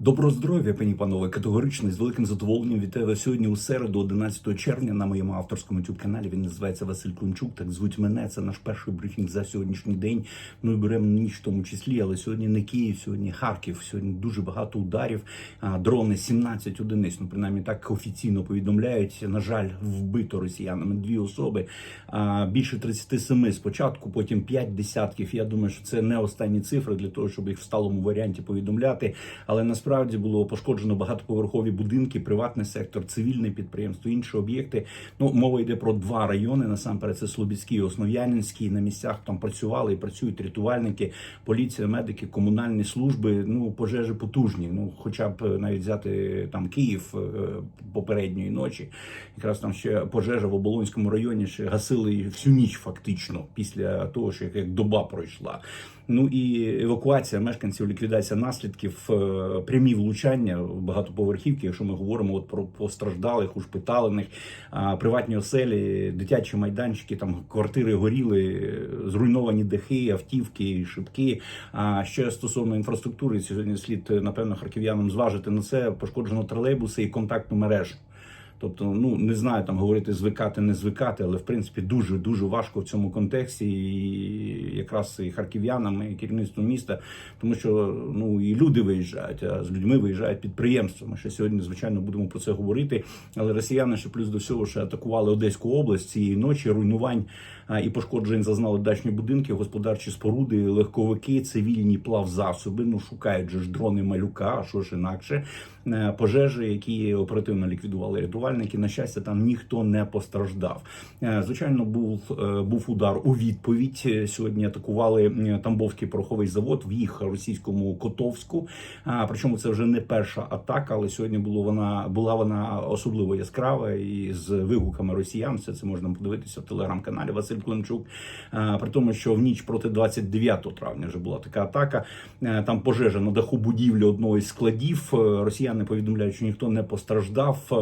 Доброго здоров'я, пані панове, категорично з великим задоволенням вітаю вас сьогодні у середу, 11 червня, на моєму авторському youtube каналі. Він називається Василь Климчук. Так звуть мене. Це наш перший брифінг за сьогоднішній день. І беремо ніч в тому числі. Але сьогодні не Київ, сьогодні Харків. Сьогодні дуже багато ударів. Дрони 17 одиниць. Ну принаймні так офіційно повідомляють. На жаль, вбито росіянами дві особи. Більше 37 спочатку, потім 5 десятків. Я думаю, що це не останні цифри для того, щоб їх в сталому варіанті повідомляти. Але насправді було пошкоджено багатоповерхові будинки, приватний сектор, цивільне підприємство, інші об'єкти. Ну мова йде про два райони. Насамперед, це Слобідський, і Основ'янінський. На місцях там працювали і працюють рятувальники, поліція, медики, комунальні служби. Ну пожежі потужні. Ну, хоча б навіть взяти там Київ е, попередньої ночі. Якраз там ще пожежа в Оболонському районі ще гасили всю ніч, фактично, після того, що як доба пройшла. Ну і евакуація мешканців, ліквідація наслідків, е, прямі влучання в багатоповерхівки. Якщо ми говоримо от про постраждалих, ушпиталених, приватні оселі, дитячі майданчики, там квартири горіли, зруйновані дахи, автівки, шибки. А ще стосовно інфраструктури, сьогодні слід напевно харків'янам зважити на це. Пошкоджено тролейбуси і контактну мережу. Тобто, ну не знаю там говорити звикати, не звикати, але в принципі дуже дуже важко в цьому контексті, і якраз і харків'янам, і керівництву міста, тому що ну і люди виїжджають, а з людьми виїжджають підприємства. Ми ще сьогодні, звичайно, будемо про це говорити. Але росіяни ще плюс до всього ще атакували Одеську область цієї ночі. Руйнувань і пошкоджень зазнали дачні будинки, господарчі споруди, легковики, цивільні плавзасоби. Ну шукають же ж дрони малюка, а що ж інакше. Е, Пожежі, які оперативно ліквідували рятувальники. На щастя, там ніхто не постраждав. Е, Звичайно, був е, був удар у відповідь. Сьогодні атакували Тамбовський пороховий завод в їх російському Котовську. Причому це вже не перша атака, але сьогодні було вона була вона особливо яскрава і з вигуками росіян. Все це можна подивитися в телеграм-каналі Василь Климчук. При тому, що в ніч проти 29 травня вже була така атака. Е, Там пожежа на даху будівлі одного із складів. Е, Росіяни повідомляють, що ніхто не постраждав, е,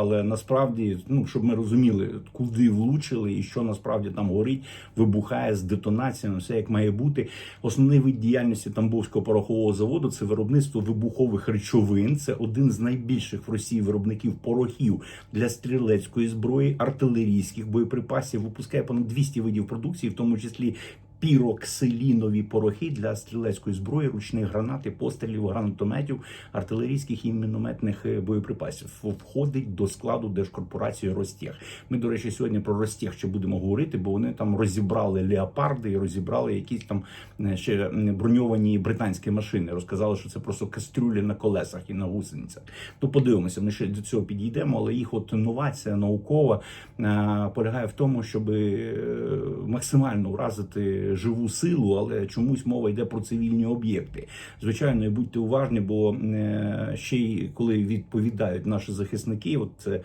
але насправді, ну щоб ми розуміли, куди влучили і що насправді там горить, вибухає з детонаціями, все як має бути. Основний вид діяльності Тамбовського порохового заводу це виробництво вибухових речовин. Це один з найбільших в Росії виробників порохів для стрілецької зброї, артилерійських боєприпасів. Випускає понад 200 видів продукції, в тому числі. Піроксилінові порохи для стрілецької зброї, ручних гранат пострілів, гранатометів, артилерійських і мінометних е, боєприпасів входить до складу держкорпорації Ростех. Ми, до речі, сьогодні про Ростех ще будемо говорити, бо вони там розібрали леопарди і розібрали якісь там е, ще броньовані британські машини. Розказали, що це просто кастрюлі на колесах і на гусеницях. То подивимося, ми ще до цього підійдемо, але їх от інновація наукова е, полягає в тому, щоб максимально вразити живу силу, але чомусь мова йде про цивільні об'єкти. Звичайно, і будьте уважні, бо е, ще й коли відповідають наші захисники, от це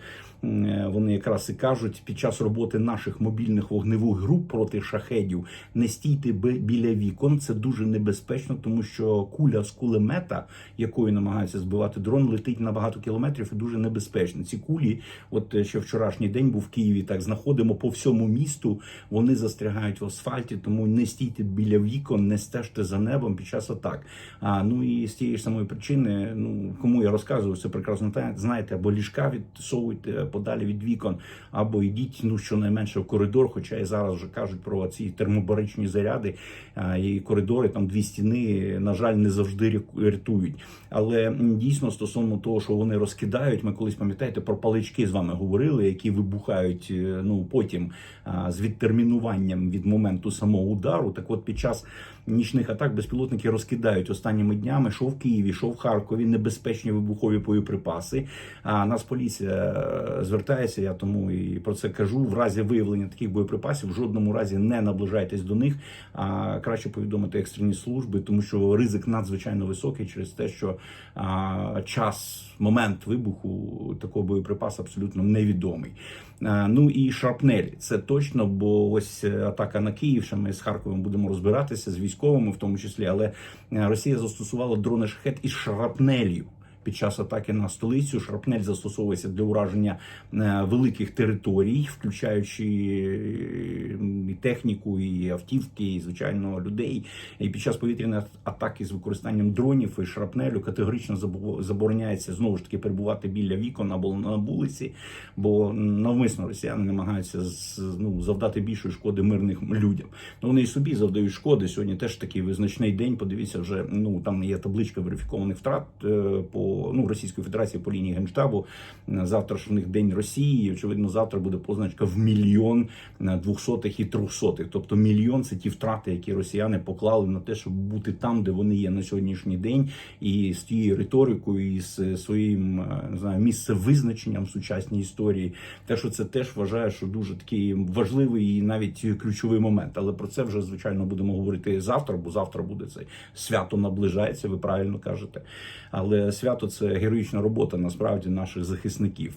вони якраз і кажуть під час роботи наших мобільних вогневих груп проти шахедів не стійте бі- біля вікон. Це дуже небезпечно, тому що куля з кулемета, якою намагаються збивати дрон, летить на багато кілометрів і дуже небезпечно. Ці кулі, от е, ще вчорашній день був в Києві. Так знаходимо по всьому місту. Вони застрягають в асфальті, тому не стійте біля вікон, не стежте за небом під час атак. А ну і з тієї ж самої причини, ну кому я розказую, це прекрасно знаєте, або ліжка відсовуйте подалі від вікон, або йдіть ну щонайменше в коридор. Хоча і зараз вже кажуть про ці термобаричні заряди і коридори, там дві стіни, на жаль, не завжди рятують. Але дійсно стосовно того, що вони розкидають, ми колись пам'ятаєте про палички з вами говорили, які вибухають е, ну потім з відтермінуванням від моменту самого удару. Так от під час нічних атак безпілотники розкидають останніми днями, що в Києві, що в Харкові, небезпечні вибухові боєприпаси. А нас поліція е, звертається, я тому і про це кажу. В разі виявлення таких боєприпасів в жодному разі не наближайтесь до них, а краще повідомити екстрені служби, тому що ризик надзвичайно високий через те, що а, час, момент вибуху такого боєприпасу абсолютно невідомий. Ну і шрапнелі це точно, бо ось атака на Київ. Ще ми з Харковом будемо розбиратися з військовими, в тому числі, але е, Росія застосувала дрони шахет із шрапнелью. Під час атаки на столицю. Шрапнель застосовується для ураження е, великих територій, включаючи е, і техніку, і автівки, і звичайно людей. І під час повітряної атаки з використанням дронів і шрапнелю категорично забо- забороняється знову ж таки перебувати біля вікон або на вулиці, бо навмисно росіяни намагаються ну, завдати більшої шкоди мирним людям. Ну вони і собі завдають шкоди. Сьогодні теж такий визначний день. Подивіться, вже ну там є табличка верифікованих втрат е, ну Російської Федерації по лінії генштабу. Е, Завтра ж у них день Росії. Очевидно, завтра буде позначка в мільйон е, двохсотих і трьохсотих. Тобто мільйон це ті втрати, які росіяни поклали на те, щоб бути там, де вони є на сьогоднішній день, і з тією риторикою, і з своїм е, не знаю місцевизначенням в сучасній історії. Те, що це теж вважаю, що дуже такий важливий і навіть ключовий момент. Але про це вже звичайно будемо говорити завтра, бо завтра буде це свято наближається. Ви правильно кажете. Але свято це героїчна робота насправді наших захисників.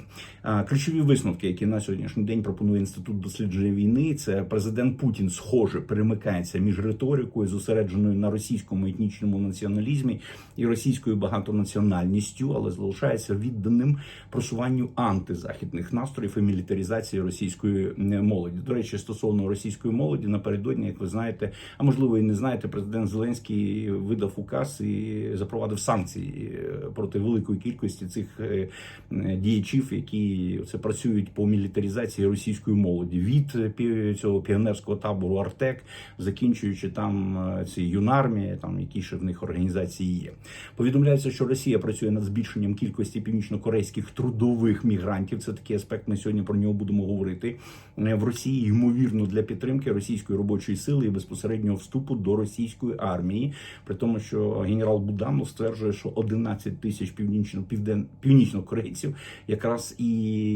Ключові висновки, які на сьогоднішній день пропонує інститут дослідження війни, це президент Путін схоже перемикається між риторикою, зосередженою на російському етнічному націоналізмі і російською багатонаціональністю, але залишається відданим просуванню антизахідних настроїв і мілітаризації російської е, молоді. До речі, стосовно російської молоді, напередодні, як ви знаєте, а можливо і не знаєте, президент Зеленський видав указ і запровадив санкції е, проти великої кількості цих е, е, діячів, які це працюють по мілітаризації російської молоді від е, цього піонерського табору Артек, закінчуючи там ці юнармії, там які ще в них організації є. Повідомляється, що Росія працює над збільшенням кількості північнокорейських трудових мігрантів. Це такий аспект. Ми сьогодні про нього будемо говорити. В Росії ймовірно для підтримки російської робочої сили і безпосереднього вступу до російської армії. При тому, що генерал Буданов стверджує, що 11 тисяч північно півден північнокорейців якраз і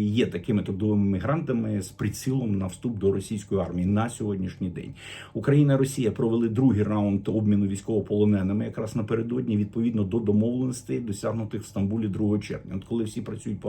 є такими трудовими мігрантами з прицілом на вступ до російської армії на сьогоднішній день. Україна і Росія провели другий раунд обміну військовополоненими якраз напередодні відповідно до домовленостей, досягнутих в Стамбулі 2 червня. От коли всі працюють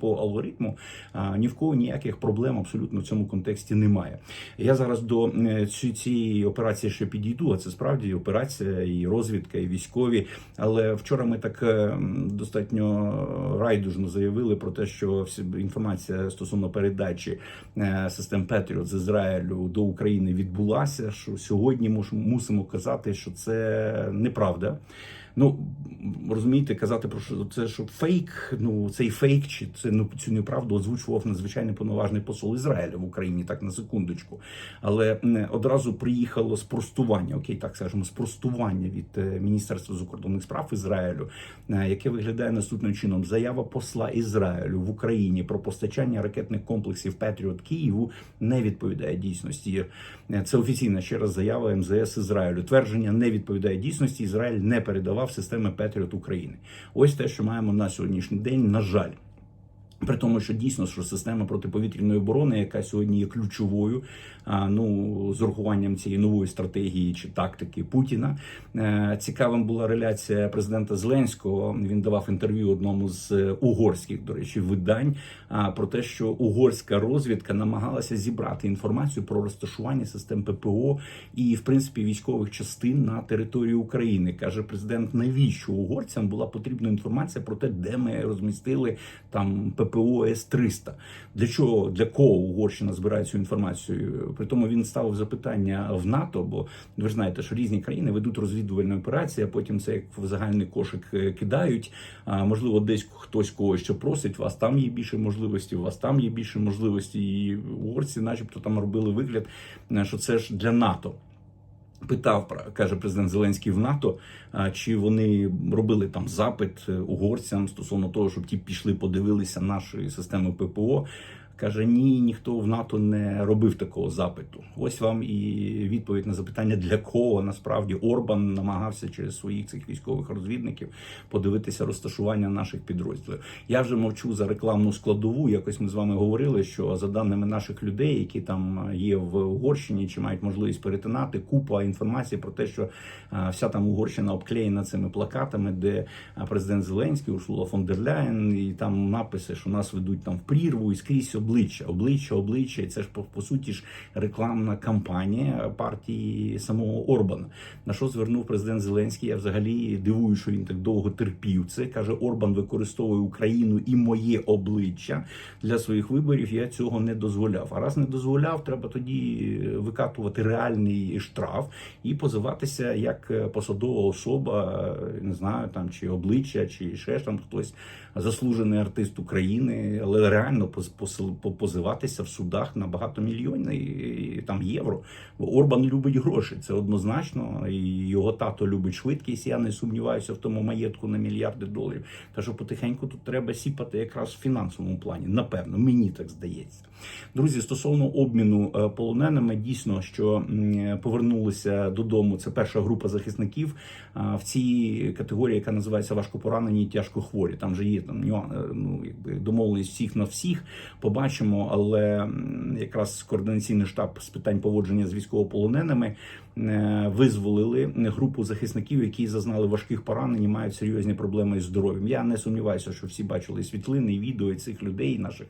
по алгоритму, а, ні в кого ніяких проблем абсолютно в цьому контексті немає. Я зараз до е, ці- цієї операції ще підійду. А це справді операція і розвідка, і військові. Але вчора ми так е, достатньо райдужно заявили про те, що інформація стосовно передачі е, систем Петріот з Ізраїлю до України відбулася. Що сьогодні мусимо казати, що це неправда. Ну розумієте, казати про що це, що фейк. Ну цей фейк чи це ну цю неправду озвучував надзвичайно повноважний посол Ізраїля в Україні, так на секундочку. Але м, одразу приїхало спростування, окей, так скажемо, спростування від е, Міністерства закордонних справ Ізраїлю, е, яке виглядає наступним чином: заява посла Ізраїлю в Україні про постачання ракетних комплексів Петріот Києву не відповідає дійсності. Е, Це офіційна ще раз заява МЗС Ізраїлю. Твердження не відповідає дійсності. Ізраїль не передавав системи Петріот України. Ось те, що маємо на сьогоднішній день. На жаль. При тому, що дійсно що система протиповітряної оборони, яка сьогодні є ключовою, ну з урахуванням цієї нової стратегії чи тактики Путіна. Е, Цікавим була реляція президента Зеленського. Він давав інтерв'ю одному з е, угорських, до речі, видань про те, що угорська розвідка намагалася зібрати інформацію про розташування систем ППО і, в принципі, військових частин на території України. каже президент, навіщо угорцям була потрібна інформація про те, де ми розмістили там ППО С-300. Для чого для кого Угорщина збирає цю інформацію? При тому він ставив запитання в НАТО, бо ви ж знаєте, що різні країни ведуть розвідувальні операції, а потім це як в загальний кошик е, кидають. А можливо, десь хтось когось що просить, вас там є більше можливості, у вас там є більше можливості. І угорці, начебто, там робили вигляд, е, що це ж для НАТО. Питав каже президент Зеленський в НАТО, чи вони робили там запит е, угорцям стосовно того, щоб ті пішли, подивилися наші системи ППО. Каже, ні, ніхто в НАТО не робив такого запиту. Ось вам і відповідь на запитання, для кого насправді Орбан намагався через своїх цих військових розвідників подивитися розташування наших підрозділів. Я вже мовчу за рекламну складову. Якось ми з вами говорили, що за даними наших людей, які там є в Угорщині, чи мають можливість перетинати, купа інформації про те, що вся там Угорщина обклеєна цими плакатами, де президент Зеленський, Урсула фон дер Ляєн, і там написи, що нас ведуть там в прірву, і скрізь обличчя, обличчя, обличчя. Це ж по, по суті ж рекламна кампанія партії самого Орбана. На що звернув президент Зеленський? Я взагалі дивую, що він так довго терпів. Це каже Орбан використовує Україну і моє обличчя для своїх виборів. Я цього не дозволяв. А раз не дозволяв, треба тоді викатувати реальний штраф і позиватися як посадова особа, не знаю там чи обличчя, чи ще ж там хтось заслужений артист України, але реально посил- по- позиватися в судах на багатомільйонні там євро. Орбан любить гроші, це однозначно. І його тато любить швидкість. Я не сумніваюся в тому маєтку на мільярди доларів. Та що потихеньку тут треба сіпати якраз в фінансовому плані. Напевно, мені так здається. Друзі, стосовно обміну е, полоненими, дійсно, що повернулися додому. Це перша група захисників в цій категорії, яка називається важкопоранені і тяжкохворі. Там вже є там е, ну, якби домовленість всіх на всіх. Побачимо, але якраз координаційний штаб з питань поводження з військовополоненими визволили групу захисників, які зазнали важких поранень і мають серйозні проблеми з здоров'ям. Я не сумніваюся, що всі бачили світлини і відео цих людей, наших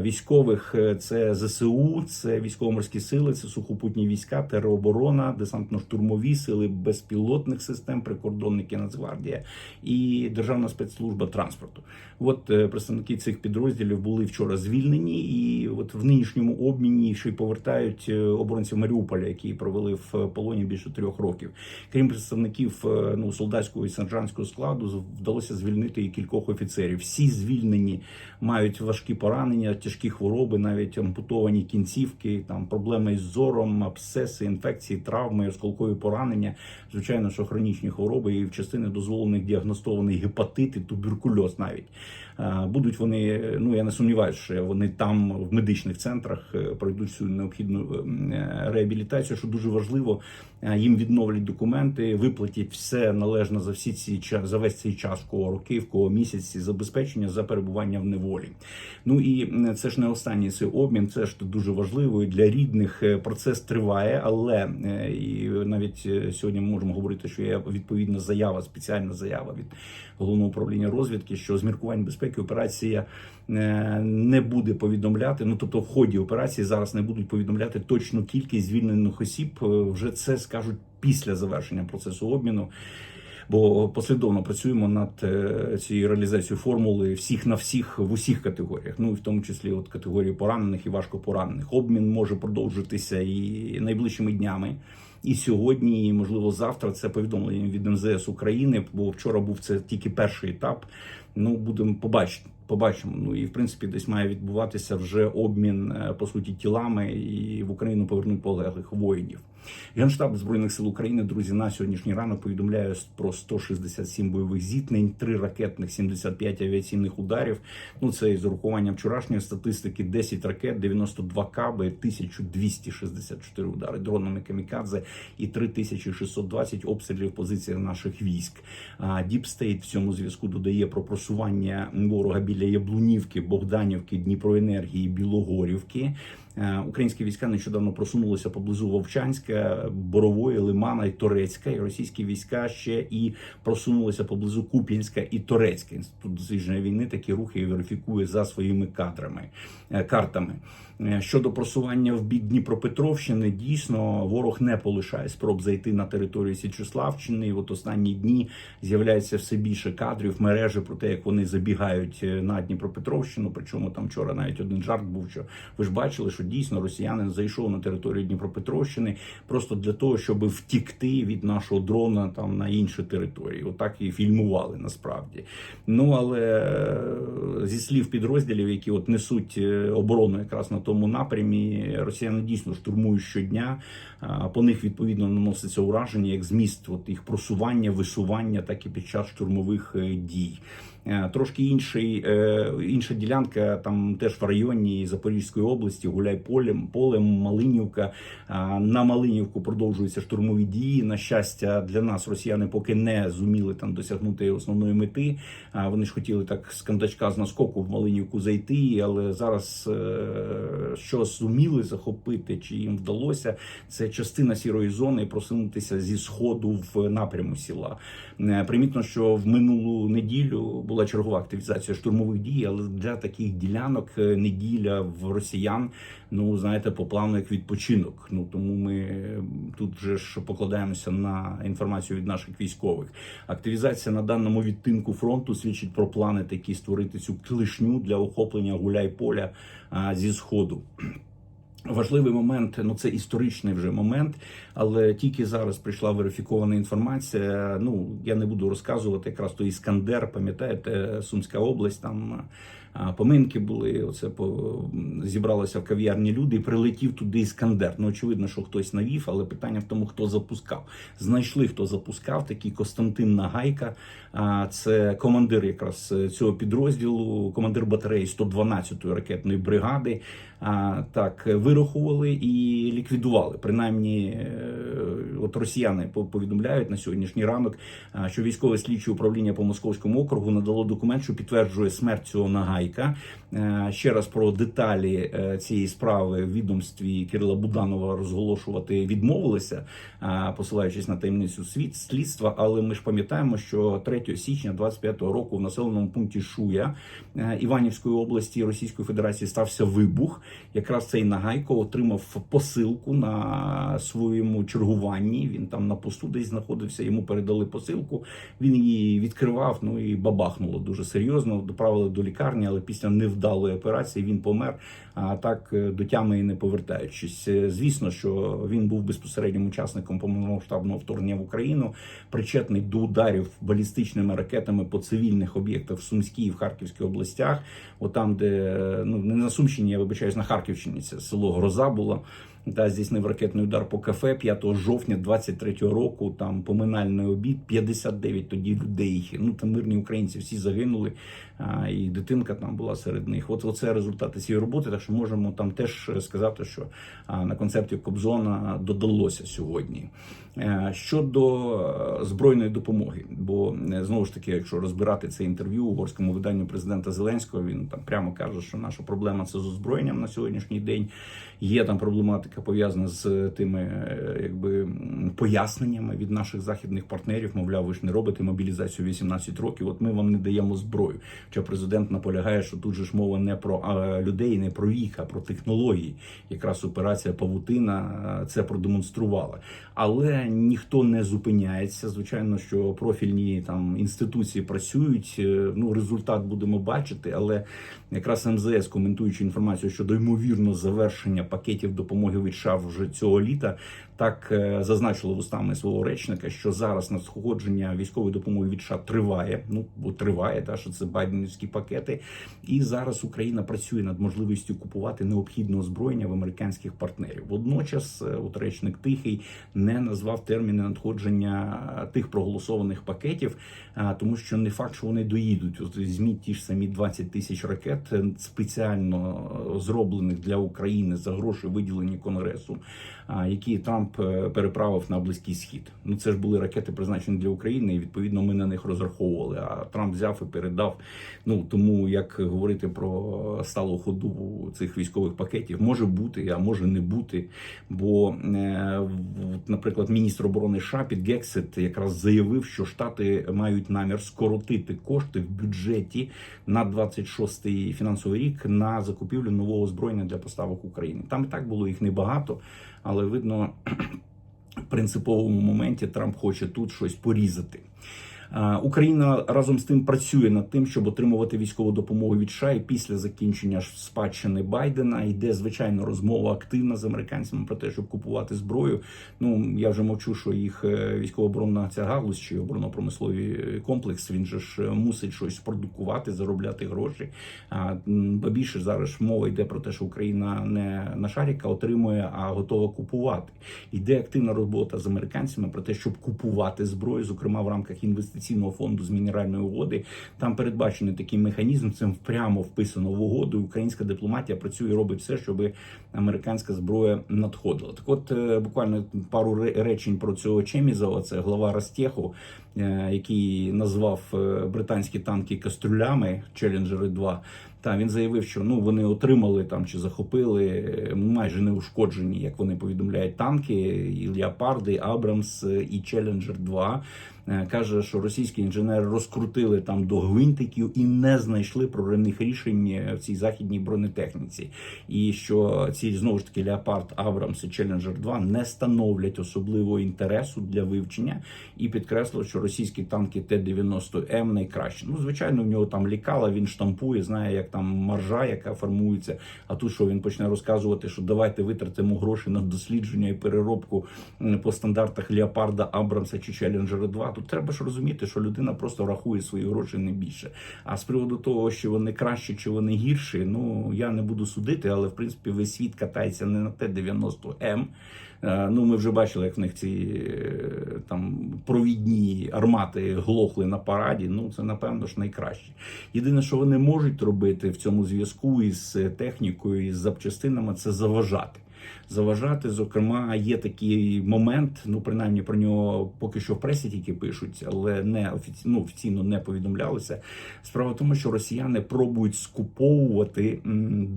військових. Е, Це ЗСУ, це військово-морські сили, це сухопутні війська, тероборона, десантно-штурмові сили безпілотних систем, прикордонники Нацгвардія і Державна спецслужба транспорту. От е, представники цих підрозділів були вчора звільнені, і от в нинішньому обміні ще й повертають е, оборонців Маріуполя, які провели в полоні більше трьох років. Крім представників е, ну солдатського і сержантського складу, з- вдалося звільнити і кількох офіцерів. Всі звільнені мають важкі поранення, тяжкі хвороби, навіть ампутовані кінцівки, там проблеми із зором, абсцеси, інфекції, травми, осколкові поранення. Звичайно, що хронічні хвороби і в частини дозволених діагностований гепатит туберкульоз навіть. Е, Будуть вони, ну я не сумніваюся, що вони там в медичних центрах е, пройдуть всю необхідну е, реабілітацію, що дуже важливо. Їм відновлять документи, виплатять все належно за всі ці за весь цей час, кого роки, в кого місяці, забезпечення за перебування в неволі. Ну і це ж не останній цей обмін. Це ж дуже важливо і для рідних. Процес триває, але і навіть сьогодні ми можемо говорити, що є відповідна заява, спеціальна заява від головного управління розвідки, що з міркувань безпеки операція е, не буде повідомляти. Ну тобто, в ході операції зараз не будуть повідомляти точну кількість звільнених осіб. Е, Вже це скажуть після завершення процесу обміну. Бо послідовно працюємо над е, цією реалізацією формули всіх на всіх в усіх категоріях, ну і в тому числі от категорії поранених і важкопоранених. Обмін може продовжитися і найближчими днями. І сьогодні, і можливо завтра це повідомлення від МЗС України. Бо вчора був це тільки перший етап. Ну будемо побачити. Побачимо. Ну і в принципі десь має відбуватися вже обмін е, по суті тілами, і в Україну повернуть полеглих воїнів. Генштаб збройних сил України, друзі, на сьогоднішній ранок повідомляє про 167 бойових зіткнень, 3 ракетних, 75 авіаційних ударів. Ну це із урахуванням вчорашньої статистики: 10 ракет, 92 каби, 1264 удари дронами камікадзе і 3620 обстрілів позиціях наших військ. А Діпстейт в цьому зв'язку додає про просування ворога біля Яблунівки, Богданівки, Дніпроенергії, Білогорівки. Е, Українські війська нещодавно просунулися поблизу Вовчанська, Борової, Лимана і Торецька. І російські війська ще і просунулися поблизу Куп'янська і Торецька. Інститут дослідження війни такі рухи верифікує за своїми кадрами е, картами. Е, Щодо просування в бік Дніпропетровщини, дійсно ворог не полишає спроб зайти на територію Січеславщини. І от останні дні з'являється все більше кадрів мережі про те, як вони забігають е, на Дніпропетровщину. Причому там вчора навіть один жарт був, що ви ж бачили, що дійсно росіянин зайшов на територію Дніпропетровщини просто для того, щоб втікти від нашого дрона там на інші території. Отак і фільмували насправді. Ну але е, зі слів підрозділів, які от несуть оборону якраз на тому напрямі, росіяни дійсно штурмують щодня. По них відповідно наноситься ураження як зміст от їх просування, висування, так і під час штурмових е, дій. Е, Трошки інший, е, інша ділянка там теж в районі Запорізької області, гуляй Гуляйполе, поле, Малинівка. На Малинівку продовжуються штурмові дії. На щастя, для нас росіяни поки не зуміли там досягнути основної мети. Вони ж хотіли так з кандачка з наскоку в Малинівку зайти, але зараз е, що зуміли захопити, чи їм вдалося, це частина сірої зони просунутися зі сходу в напряму села. Е, Примітно, що в минулу неділю була чергова активізація штурмових дій, але для таких ділянок е, неділя в росіян, ну знаєте, по плану як відпочинок. Ну тому ми тут вже ж покладаємося на інформацію від наших військових. Активізація на даному відтинку фронту свідчить про плани такі створити цю клишню для охоплення гуляй-поля а, зі сходу. Важливий момент, ну це історичний вже момент, але тільки зараз прийшла верифікована інформація. Ну я не буду розказувати якраз той Іскандер, пам'ятаєте, Сумська область, там поминки були. Оце по зібралося в кав'ярні люди, і прилетів туди Іскандер. Ну очевидно, що хтось навів, але питання в тому, хто запускав. Знайшли, хто запускав, такий Костянтин Нагайка. Це командир якраз цього підрозділу, командир батареї 112-ї ракетної бригади. А, так вирахували і ліквідували. Принаймні, е, от росіяни по- повідомляють на сьогоднішній ранок, що військове слідче управління по московському округу надало документ, що підтверджує смерть цього нагайка. Е, Ще раз про деталі е, цієї справи в відомстві Кирила Буданова розголошувати відмовилися, посилаючись на таємницю світ слідства. Але ми ж пам'ятаємо, що 3 січня 25-го року в населеному пункті Шуя е, Іванівської області Російської Федерації стався вибух. Якраз цей Нагайко отримав посилку на своєму чергуванні. Він там на посту десь знаходився. Йому передали посилку. Він її відкривав. Ну і бабахнуло дуже серйозно. Доправили до лікарні, але після невдалої операції він помер. А так е, до тями і не повертаючись. Е, Звісно, що він був безпосереднім учасником повномасштабного вторгнення в Україну, причетний до ударів балістичними ракетами по цивільних об'єктах в Сумській і в Харківській областях. Отам, де е, ну не на Сумщині, я вибачаюсь, на Харківщині це село Гроза було. Та здійснив ракетний удар по кафе 5 жовтня 23-го року. Там поминальний обід, 59 тоді людей. Ну там мирні українці всі загинули. А, і дитинка там була серед них. От оце результати цієї роботи. Так що можемо там теж сказати, що а, на концерті Кобзона додалося сьогодні. Е, Щодо е, збройної допомоги, бо е, знову ж таки, якщо розбирати це інтерв'ю угорському виданню президента Зеленського, він там прямо каже, що наша проблема це з озброєнням на сьогоднішній день. Є там проблематика пов'язана з тими, е, якби поясненнями від наших західних партнерів. Мовляв, ви ж не робите мобілізацію 18 років. От ми вам не даємо зброю. Хоча президент наполягає, що тут же ж мова не про людей, не про вік, а про технології. Якраз операція Павутина е, це продемонструвала. Але ніхто не зупиняється. Звичайно, що профільні там інституції працюють. Е, Ну, результат будемо бачити, але якраз МЗС, коментуючи інформацію щодо ймовірно завершення пакетів допомоги від вже цього літа, так е, зазначило вустами свого речника, що зараз надходження військової допомоги від США триває. Ну бо триває, та що це байденівські пакети. І зараз Україна працює над можливістю купувати необхідне озброєння в американських партнерів. Водночас, е, от речник Тихий не назвав терміни надходження тих проголосованих пакетів, тому що не факт, що вони доїдуть. От візьміть ті ж самі 20 тисяч ракет е, спеціально е, зроблених для України за гроші, виділені Конгресу, які Трамп е, переправив на близький схід. Ну це ж були ракети, призначені для України, і відповідно ми на них розраховували. А Трамп взяв і передав. Ну тому як говорити про сталу ходу цих військових пакетів, може бути, а може не бути. Бо, е, наприклад, міністр оборони США під Гексет якраз заявив, що штати мають намір скоротити кошти в бюджеті на 26-й фінансовий рік на закупівлю нового озброєння для поставок України. Там і так було їх небагато, але видно. В принциповому моменті Трамп хоче тут щось порізати. А, Україна разом з тим працює над тим, щоб отримувати військову допомогу від США. І після закінчення спадщини Байдена йде звичайно розмова активна з американцями про те, щоб купувати зброю. Ну я вже мовчу, що їх е, військово-оборонна ця галузь чи оборонно-промисловий комплекс. Він же ж е, мусить щось продукувати, заробляти гроші. А більше зараз мова йде про те, що Україна не на шаріка отримує, а готова купувати. Йде активна робота з американцями про те, щоб купувати зброю, зокрема в рамках інвестицій інвестиційного фонду з мінеральної угоди. Там передбачений такий механізм. Це прямо вписано в угоду. Українська дипломатія працює, і робить все, щоб американська зброя надходила. Так, от е, буквально пару речень про цього Чемізова. Це глава Ростеху, е, який назвав е, британські танки кастрюлями Челленджери 2 та він заявив, що ну вони отримали там чи захопили майже неушкоджені, як вони повідомляють, танки і Леопарди, Абрамс і Челленджер 2 Е, Каже, що російські інженери розкрутили там до гвинтиків і не знайшли проривних рішень е, в цій західній бронетехніці. І що ці знову ж таки Леопард, Абрамс і Челленджер 2 не становлять особливого інтересу для вивчення і підкреслив, що російські танки Т-90М найкращі. Ну, звичайно, в нього там лікала, він штампує, знає, як там маржа, яка формується. А тут що він почне розказувати, що давайте витратимо гроші на дослідження і переробку по стандартах Леопарда, Абрамса чи Челленджера 2. Тут треба ж розуміти, що людина просто рахує свої гроші не більше. А з приводу того, що вони кращі чи вони гірші, ну я не буду судити, але в принципі весь світ катається не на Т-90М. Е, Ну, ми вже бачили, як в них ці е, там провідні армати глохли на параді. Ну, це напевно ж найкраще. Єдине, що вони можуть робити в цьому зв'язку із технікою, із запчастинами, це заважати. Заважати, зокрема, є такий момент. Ну, принаймні про нього поки що в пресі тільки пишуть, але не офіційно, ну, офіційно не повідомлялося. Справа в тому, що росіяни пробують скуповувати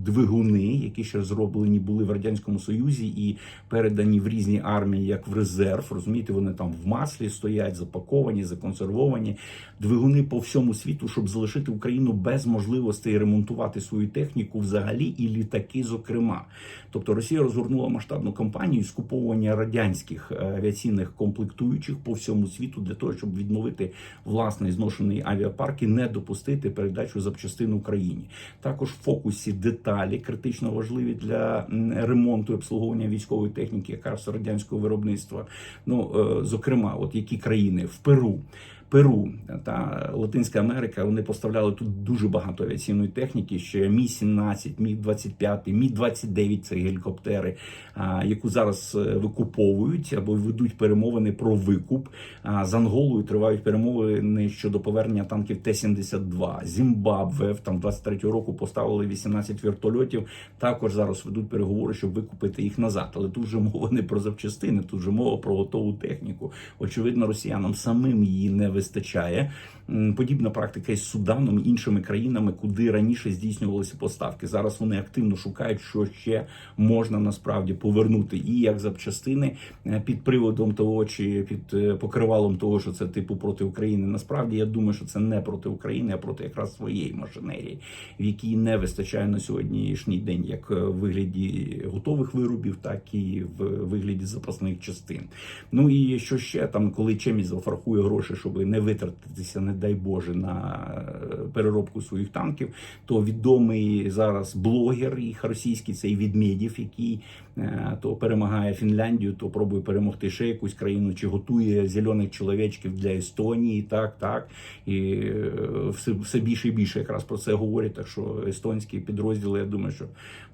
двигуни, які ще зроблені були в радянському союзі і передані в різні армії як в резерв. Розумієте, вони там в маслі стоять, запаковані, законсервовані. Двигуни по всьому світу, щоб залишити Україну без можливостей ремонтувати свою техніку взагалі і літаки, зокрема. Тобто Росія розгорнула масштабну кампанію скуповування радянських е, авіаційних комплектуючих по всьому світу для того, щоб відновити власний зношений авіапарк і не допустити передачу запчастин Україні. Також в фокусі деталі критично важливі для ремонту і обслуговування військової техніки, якраз радянського виробництва. Ну е, зокрема, от які країни в Перу. Перу та Латинська Америка вони поставляли тут дуже багато авіаційної техніки. Ще мі 17 мі 25 мі 29 це гелікоптери, яку зараз е, викуповують або ведуть перемовини про викуп. З Анголою тривають перемовини щодо повернення танків Т-72. Зімбабве там 23-го року поставили 18 вертольотів. Також зараз ведуть переговори, щоб викупити їх назад. Але тут же мова не про запчастини, тут же мова про готову техніку. Очевидно, росіянам самим її не вистачає. М, Подібна практика із Суданом і іншими країнами, куди раніше здійснювалися поставки. Зараз вони активно шукають, що ще можна насправді повернути, і як запчастини е, під приводом того, чи під е, покривалом того, що це типу проти України. Насправді я думаю, що це не проти України, а проти якраз своєї машинерії, в якій не вистачає на сьогоднішній день, як е, в вигляді готових виробів, так і в вигляді запасних частин. Ну і що ще там, коли Чемізов рахує гроші, щоб не витратитися, не дай Боже, на е, переробку своїх танків, то відомий зараз блогер їх російський, цей Відмедів, який то перемагає Фінляндію, то пробує перемогти ще якусь країну, чи готує зелених чоловічків для Естонії, так, так. І е, все, все більше і більше якраз про це говорять. Так що естонські підрозділи, я думаю, що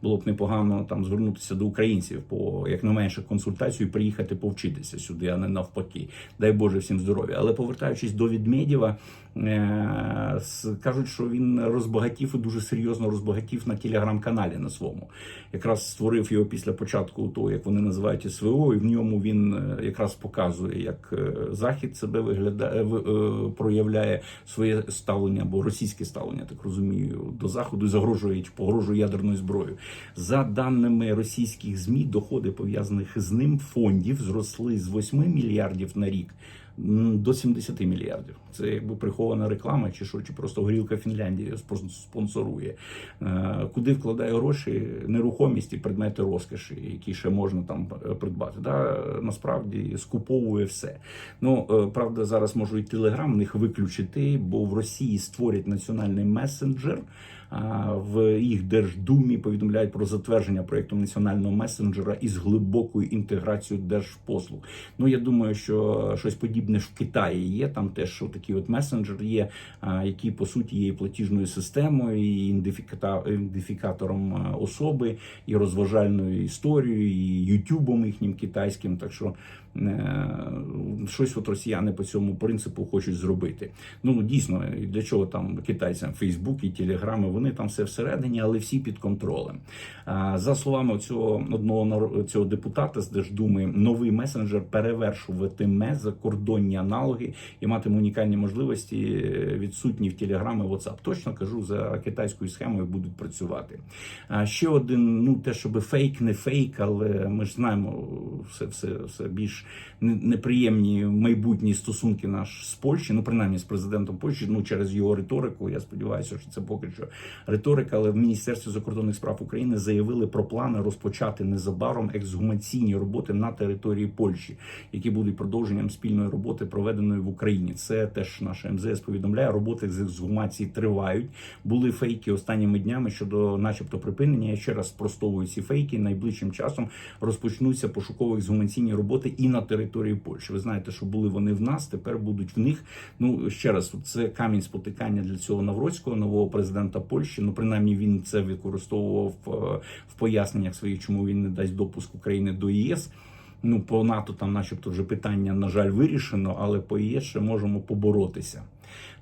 було б непогано там звернутися до українців по як не менше консультацію, приїхати повчитися сюди, а не навпаки. Дай Боже всім здоров'я. Але повертаючись до Відмедєва, е, кажуть, що він розбагатів і дуже серйозно розбагатів на телеграм-каналі на своєму. Якраз створив його після початку того, як вони називають СВО, і в ньому він е, якраз показує, як е, захід себе виглядає, е, проявляє своє ставлення або російське ставлення, так розумію, до заходу і загрожує погрожує ядерною зброєю. За даними російських змі, доходи пов'язаних з ним фондів зросли з 8 мільярдів на рік. До 70 мільярдів. Це якби прихована реклама, чи що, чи просто горілка Фінляндії спон- спонсорує. Е, Куди вкладає гроші, нерухомість і предмети розкоші, які ще можна там е, придбати. Да? Насправді скуповує все. Ну е, правда, зараз можу і телеграм в них виключити, бо в Росії створять національний месенджер. В їх держдумі повідомляють про затвердження проєкту національного месенджера із глибокою інтеграцією держпослуг. Ну я думаю, що щось подібне ж в Китаї є. Там теж такий от месенджер є, який по суті є платіжною системою, і ідентифікатором особи, і розважальною історією, і ютюбом їхнім китайським. Так що щось от росіяни по цьому принципу хочуть зробити. Ну дійсно, для чого там китайцям Фейсбук і Телеграми, вони там все всередині, але всі під контролем. За словами цього одного цього депутата з Держдуми, новий месенджер перевершуватиме закордонні аналоги і матиме унікальні можливості е, відсутні в Телеграм і WhatsApp. Точно кажу, за китайською схемою будуть працювати. Ще один, ну те, щоб фейк, не фейк, але ми ж знаємо все, все, все більш неприємні майбутні стосунки наш з Польщі, ну принаймні з президентом Польщі, ну через його риторику. Я сподіваюся, що це поки що риторика, але в Міністерстві закордонних справ України заявили про плани розпочати незабаром ексгумаційні роботи на території Польщі, які будуть продовженням спільної роботи, проведеної в Україні. Це теж наша МЗС повідомляє. Роботи з ексгумації тривають. Були фейки останніми днями щодо, начебто, припинення. Я ще раз спростовую ці фейки. Найближчим часом розпочнуться пошуково-ексгумаційні роботи і на території Польщі. Ви знаєте, що були вони в нас, тепер будуть в них. Ну ще раз, це камінь спотикання для цього Навроцького, нового президента Польщі. Ну принаймні він це використовував е, в поясненнях своїх, чому він не дасть допуск України до ЄС. Ну, по НАТО там, начебто, вже питання, на жаль, вирішено, але по ЄС ще можемо поборотися.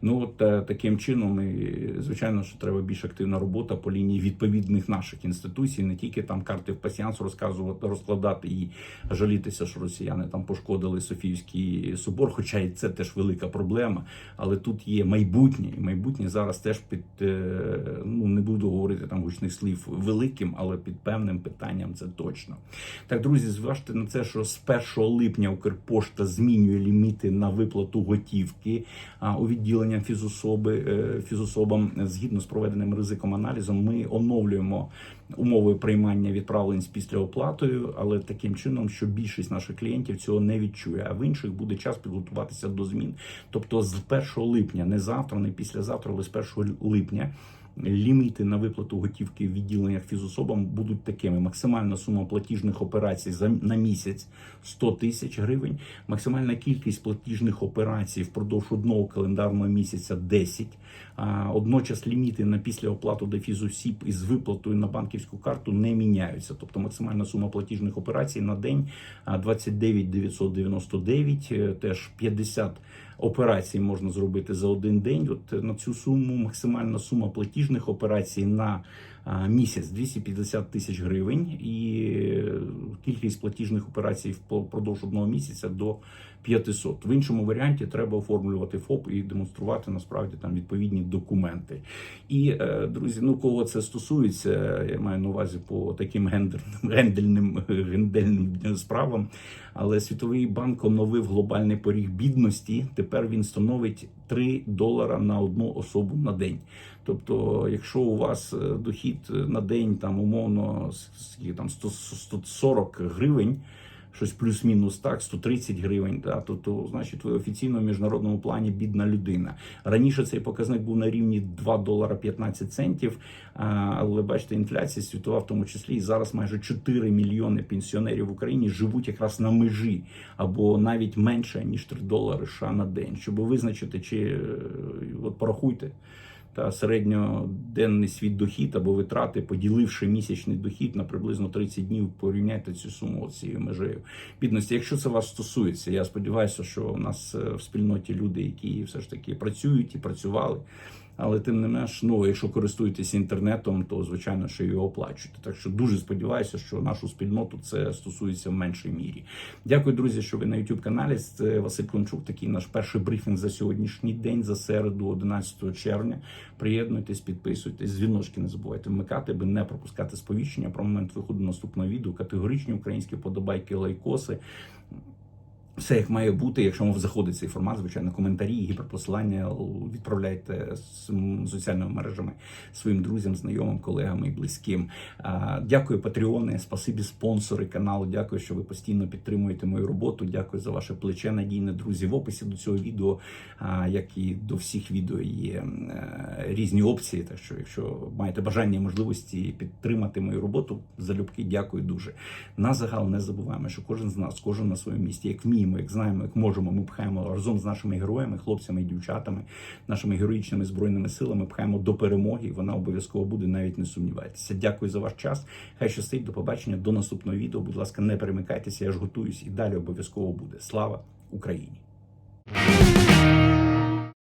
Ну от е, таким чином, і, звичайно, що треба більш активна робота по лінії відповідних наших інституцій, не тільки там карти в пасіанс розказувати, розкладати і жалітися, що росіяни там пошкодили Софіївський собор. Хоча і це теж велика проблема. Але тут є майбутнє, і майбутнє зараз теж під е, ну не буду говорити там гучних слів великим, але під певним питанням це точно. Так, друзі, зважте на це, що з 1 липня Укрпошта змінює ліміти на виплату готівки а, у відділенням фізособи е, фізособам згідно з проведеним ризиком аналізом. Ми оновлюємо умови приймання відправлень з після оплатою, але таким чином, що більшість наших клієнтів цього не відчує. А в інших буде час підготуватися до змін. Тобто, з 1 липня, не завтра, не післязавтра, але з 1 липня. Ліміти на виплату готівки в відділеннях фізособам будуть такими: максимальна сума платіжних операцій за на місяць 100 тисяч гривень, максимальна кількість платіжних операцій впродовж одного календарного місяця 10. Одночас ліміти на післяоплату дефізу СІП із виплатою на банківську карту не міняються. Тобто максимальна сума платіжних операцій на день а, 29 999, е, теж 50 операцій можна зробити за один день. От на цю суму максимальна сума платіжних операцій на місяць 250 тисяч гривень, і е, кількість платіжних операцій впродовж одного місяця до 500. В іншому варіанті треба оформлювати ФОП і демонструвати насправді там відповідні документи. І е, друзі, ну кого це стосується, я маю на увазі по таким гендерним гендельним справам. Але Світовий банк оновив глобальний поріг бідності. Тепер він становить 3 долара на одну особу на день. Тобто, якщо у вас е, дохід на день там умовно там 140 гривень. Щось плюс-мінус так, 130 гривень, да, то, то значить ви офіційно в міжнародному плані бідна людина. Раніше цей показник був на рівні 2 долара 15 центів. Але бачите, інфляція світова, в тому числі, і зараз майже 4 мільйони пенсіонерів в Україні живуть якраз на межі або навіть менше ніж 3 долари США на день. Щоб визначити, чи е, от порахуйте та середньоденний свій дохід або витрати, поділивши місячний дохід на приблизно 30 днів, порівняйте цю суму цією межею бідності. Якщо це вас стосується, я сподіваюся, що у нас е, в спільноті люди, які все ж таки працюють і працювали. Але тим не менш, ну якщо користуєтесь інтернетом, то звичайно, що його оплачуєте. Так що дуже сподіваюся, що нашу спільноту це стосується в меншій мірі. Дякую, друзі, що ви на youtube каналі. Це Василь Клончук. Такий наш перший брифінг за сьогоднішній день, за середу, 11 червня. Приєднуйтесь, підписуйтесь, дзвіночки не забувайте вмикати, аби не пропускати сповіщення про момент виходу наступного відео. Категоричні українські подобайки, лайкоси. Все як має бути. Якщо вам заходить цей формат, звичайно, коментарі, гіперпосилання відправляйте з соціальними мережами своїм друзям, знайомим, колегам і близьким. Дякую, патреони, спасибі, спонсори каналу. Дякую, що ви постійно підтримуєте мою роботу. Дякую за ваше плече. Надійне друзі. В описі до цього відео, як і до всіх відео, є е, різні опції. Так що, якщо маєте бажання і можливості підтримати мою роботу, залюбки, дякую дуже. На загал не забуваємо, що кожен з нас, кожен на своєму місці, як вміє вміємо, як знаємо, як можемо. Ми пхаємо разом з нашими героями, хлопцями і дівчатами, нашими героїчними збройними силами. Пхаємо до перемоги. і Вона обов'язково буде. Навіть не сумнівайтеся. Дякую за ваш час. Хай щастить, до побачення, до наступного відео. Будь ласка, не перемикайтеся. Я ж готуюсь і далі обов'язково буде. Слава Україні!